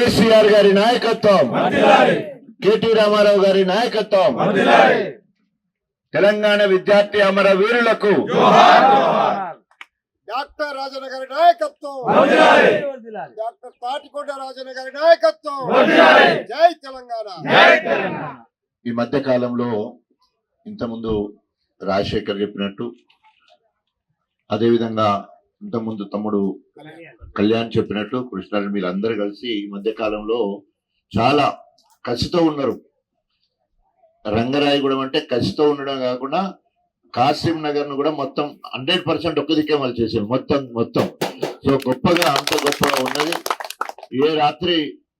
కేసీఆర్ గారి నాయకత్వం. కేటీ రామారావు గారి నాయకత్వం. తెలంగాణ విద్యార్థి అమర వీరులకు. డాక్టర్ రాజన్న గారి నాయకత్వం. డాక్టర్ తాటికొండ రాజన్న గారి నాయకత్వం. జై తెలంగాణ. ఈ మధ్య కాలంలో ఇంతకుముందు రాజశేఖర్ చెప్పినట్టు అదేవిధంగా ఇంతకుముందు తమ్ముడు కళ్యాణ్. చెప్పినట్టు కృష్ణారెడ్డి మీరు అందరు కలిసి ఈ మధ్య కాలంలో చాలా కసితో ఉన్నారు. రంగరాయగూడెం అంటే కసితో ఉండడం కాకుండా కాసిం నగర్ను కూడా మొత్తం హండ్రెడ్ పర్సెంట్ ఒక్క దిక్కే మళ్ళీ చేసారు మొత్తం మొత్తం. సో గొప్పగా అంత గొప్పగా ఉన్నది. ఏ రాత్రి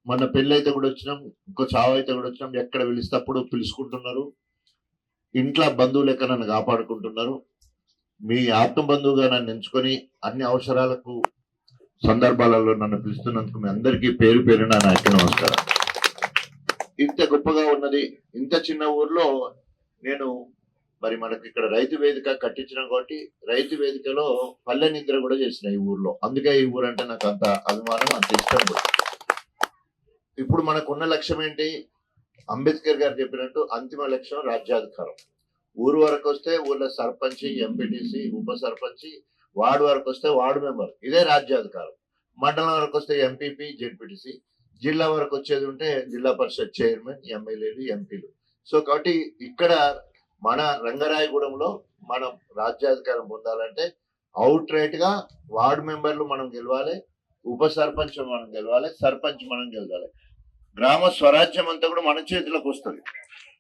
మన పెళ్ళి అయితే కూడా వచ్చినాం ఇంకో చావు అయితే కూడా వచ్చినాం ఎక్కడ పిలిస్తే అప్పుడు పిలుచుకుంటున్నారు. ఇంట్లో బంధువులు లెక్క నన్ను కాపాడుకుంటున్నారు. మీ ఆత్మబంధువుగా నన్ను ఎంచుకొని అన్ని అవసరాలకు సందర్భాలలో నన్ను పిలుస్తున్నందుకు మీ అందరికీ పేరు పేరున నా యొక్క నమస్కారం. ఇంత గొప్పగా ఉన్నది ఇంత చిన్న ఊర్లో నేను మరి మనకి ఇక్కడ రైతు వేదిక కట్టించిన కాబట్టి రైతు వేదికలో పల్లె నిద్ర కూడా చేసిన ఈ ఊర్లో. అందుకే ఈ ఊరు అంటే నాకు అంత అభిమానం అంత ఇష్టం కూడా. ఇప్పుడు మనకున్న లక్ష్యం ఏంటి? అంబేద్కర్ గారు చెప్పినట్టు అంతిమ లక్ష్యం రాజ్యాధికారం. ఊరు వరకు వస్తే ఊళ్ళో సర్పంచి ఎంపీటీసీ ఉప సర్పంచి వార్డు వరకు వస్తే వార్డు మెంబర్. ఇదే రాజ్యాధికారం. మండలం వరకు వస్తే ఎంపీపీ జెడ్పీటీసీ. జిల్లా వరకు వచ్చేది ఉంటే జిల్లా పరిషత్ చైర్మన్ ఎమ్మెల్యేలు ఎంపీలు. సో కాబట్టి ఇక్కడ మన రంగరాయగూడెంలో మనం రాజ్యాధికారం పొందాలంటే అవుట్ రైట్గా వార్డు మెంబర్లు మనం గెలవాలి ఉప సర్పంచ్ మనం గెలవాలి సర్పంచ్ మనం గెలవాలి. గ్రామ స్వరాజ్యం అంతా కూడా మన చేతిలోకి వస్తుంది.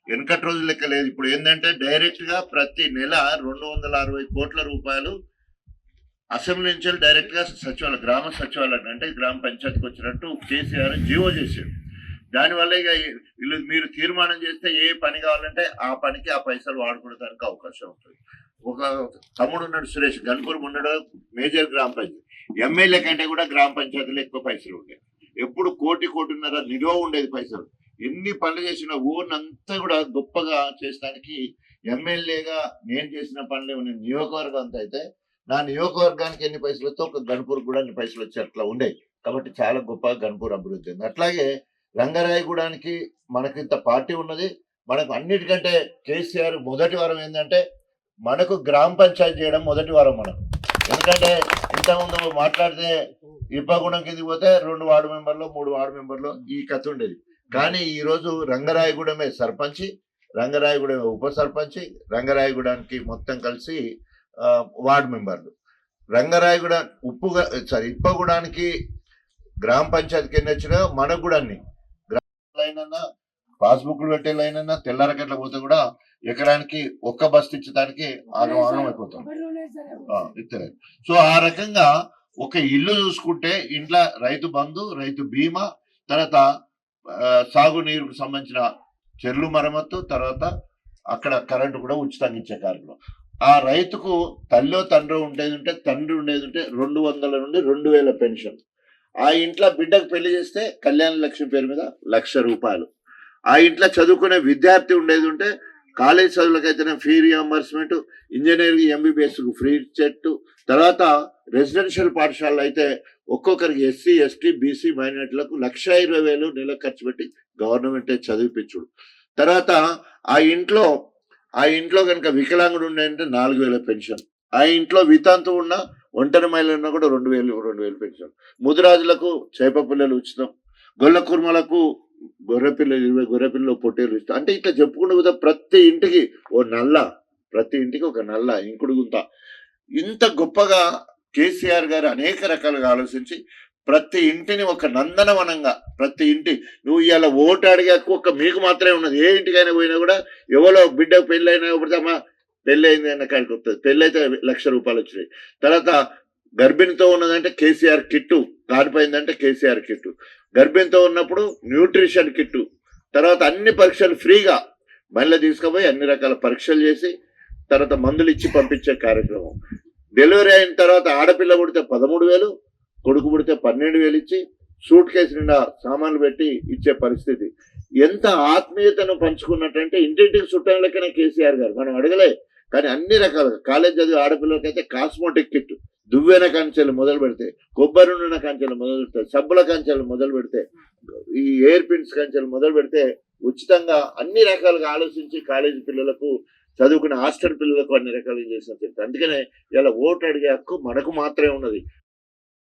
వెనకటి రోజు లెక్క లేదు. ఇప్పుడు ఏంటంటే డైరెక్ట్గా ప్రతి నెల రెండు వందల అరవై కోట్ల రూపాయలు అసెంబ్లీ నుంచి డైరెక్ట్గా సచివాలయం గ్రామ సచివాలయం అంటే గ్రామ పంచాయతీకి వచ్చినట్టు కేసీఆర్ జీవో చేశాడు. దానివల్ల ఇక వీళ్ళు మీరు తీర్మానం చేస్తే ఏ పని కావాలంటే ఆ పనికి ఆ పైసలు వాడుకోవడానికి అవకాశం ఉంటుంది. ఒక తమ్ముడు ఉన్నాడు సురేష్ గన్పూర్ ఉన్నాడు మేజర్ గ్రామ పంచాయతీ. ఎమ్మెల్యే కంటే కూడా గ్రామ పంచాయతీలో ఎక్కువ పైసలు ఉండేవి ఎప్పుడు కోటి కోటిన్నర నిలువ ఉండేది పైసలు. ఎన్ని పనులు చేసిన ఊరినంతా కూడా గొప్పగా చేసడానికి ఎమ్మెల్యేగా నేను చేసిన పనులు ఏమైనా నియోజకవర్గం అంతా అయితే నా నియోజకవర్గానికి ఎన్ని పైసలు వస్తే ఒక గణపూర్ కూడా అన్ని పైసలు వచ్చి అట్లా ఉండేవి కాబట్టి చాలా గొప్ప గణపూర్ అభివృద్ధి ఉంది అట్లాగే రంగరాయగూడానికి మనకి ఇంత పార్టీ ఉన్నది. మనకు అన్నిటికంటే కేసీఆర్ మొదటి వారం ఏంటంటే మనకు గ్రామ పంచాయతీ చేయడం మొదటి వారం మనకు ఎందుకంటే ఇంతకుముందు మాట్లాడితే ఇబ్బాగుణం కిందకి పోతే రెండు వార్డు మెంబర్లు మూడు వార్డు మెంబర్లు ఈ కథ ఉండేది. కానీ ఈ రోజు రంగరాయగూడెమే సర్పంచి రంగరాయగూడెం ఉప సర్పంచి రంగరాయగూడానికి మొత్తం కలిసి వార్డు మెంబర్లు. రంగరాయగూడ ఉప్పుగా సారీ ఇప్పగూడానికి గ్రామ పంచాయతీకి ఎన్ని వచ్చినా మనకు కూడా అన్ని. గ్రామాలైనా పాస్బుక్లు పెట్టే లైనన్నా తెల్లారకట్ల పోతే కూడా ఎకరానికి ఒక్క బస్ ఇచ్చడానికి ఆగం ఆగం సో ఆ రకంగా ఒక ఇల్లు చూసుకుంటే ఇంట్లో రైతు బంధు రైతు బీమా తర్వాత సాగునీరుకు సంబంధించిన చెర్లు మరమ్మత్తు తర్వాత అక్కడ కరెంటు కూడా ఉచితంగా ఇచ్చే కార్యక్రమం. ఆ రైతుకు తల్లో తండ్రి ఉండేది ఉంటే తండ్రి ఉండేది ఉంటే రెండు వందల నుండి రెండు వేల పెన్షన్. ఆ ఇంట్లో బిడ్డకు పెళ్ళి చేస్తే కళ్యాణ లక్ష్మి పేరు మీద లక్ష రూపాయలు. ఆ ఇంట్లో చదువుకునే విద్యార్థి ఉండేది ఉంటే కాలేజ్ చదువులకైతేనే ఫ్రీ రియంబర్స్మెంట్ ఇంజనీరింగ్ ఎంబీబీఎస్కు ఫ్రీ చెట్టు తర్వాత రెసిడెన్షియల్ పాఠశాలలో అయితే ఒక్కొక్కరికి ఎస్సీ ఎస్టీ బీసీ మైనార్టీలకు లక్ష ఇరవై వేలు నెల ఖర్చు పెట్టి గవర్నమెంటే చదివిపించుడు. తర్వాత ఆ ఇంట్లో ఆ ఇంట్లో కనుక వికలాంగుడు ఉన్నాయంటే నాలుగు వేల పెన్షన్. ఆ ఇంట్లో వితాంతం ఉన్న ఒంటరి మహిళలు ఉన్నా కూడా రెండు వేలు రెండు వేలు పెన్షన్. ముదిరాజులకు చేప పిల్లలు ఉచితం. గొల్ల కుర్మలకు గొర్రెపిల్లలు ఇరవై గొర్రె పిల్లలు పొట్టేలు ఉచితం అంటే ఇట్లా చెప్పుకుంటూ కదా ప్రతి ఇంటికి ఓ నల్ల ప్రతి ఇంటికి ఒక నల్ల ఇంకుడు గుంత. ఇంత గొప్పగా కేసీఆర్ గారు అనేక రకాలుగా ఆలోచించి ప్రతి ఇంటిని ఒక నందనవనంగా ప్రతి ఇంటి నువ్వు ఇవాళ ఓటు అడిగాక ఒక మీకు మాత్రమే ఉన్నది. ఏ ఇంటికైనా పోయినా కూడా ఎవరో బిడ్డ పెళ్ళైనా ఇప్పుడు అమ్మా పెళ్ళి అయింది అన్న కాడికి వస్తుంది పెళ్ళి అయితే లక్ష రూపాయలు వచ్చినాయి. తర్వాత గర్భిణితో ఉన్నదంటే కేసీఆర్ కిట్టు కారిపోయిందంటే కేసీఆర్ కిట్టు. గర్భిణితో ఉన్నప్పుడు న్యూట్రిషన్ కిట్టు. తర్వాత అన్ని పరీక్షలు ఫ్రీగా మళ్ళీ తీసుకుపోయి అన్ని రకాల పరీక్షలు చేసి తర్వాత మందులు ఇచ్చి పంపించే కార్యక్రమం. డెలివరీ అయిన తర్వాత ఆడపిల్ల పుడితే పదమూడు వేలు కొడుకు పుడితే పన్నెండు వేలు ఇచ్చి సూట్ కేసు నిండా సామాన్లు పెట్టి ఇచ్చే పరిస్థితి. ఎంత ఆత్మీయతను పంచుకున్నట్టంటే ఇంటింటికి చుట్టాలకే లెక్కనే కేసీఆర్ గారు. మనం అడగలే. కానీ అన్ని రకాలుగా కాలేజ్ చదివి ఆడపిల్లలకైతే కాస్మోటిక్ కిట్. దువ్వెన కంచెలు మొదలు పెడితే కొబ్బరి నూనె కంచెలు మొదలు పెడితే సబ్బుల కంచెలు మొదలు పెడితే ఈ ఎయిర్ పిన్స్ కంచెలు మొదలు పెడితే ఉచితంగా అన్ని రకాలుగా ఆలోచించి కాలేజీ పిల్లలకు చదువుకునే హాస్టల్ పిల్లలకు అన్ని రకాలు చేసిన అందుకనే ఇలా ఓటు అడిగే హక్కు మనకు మాత్రమే ఉన్నది.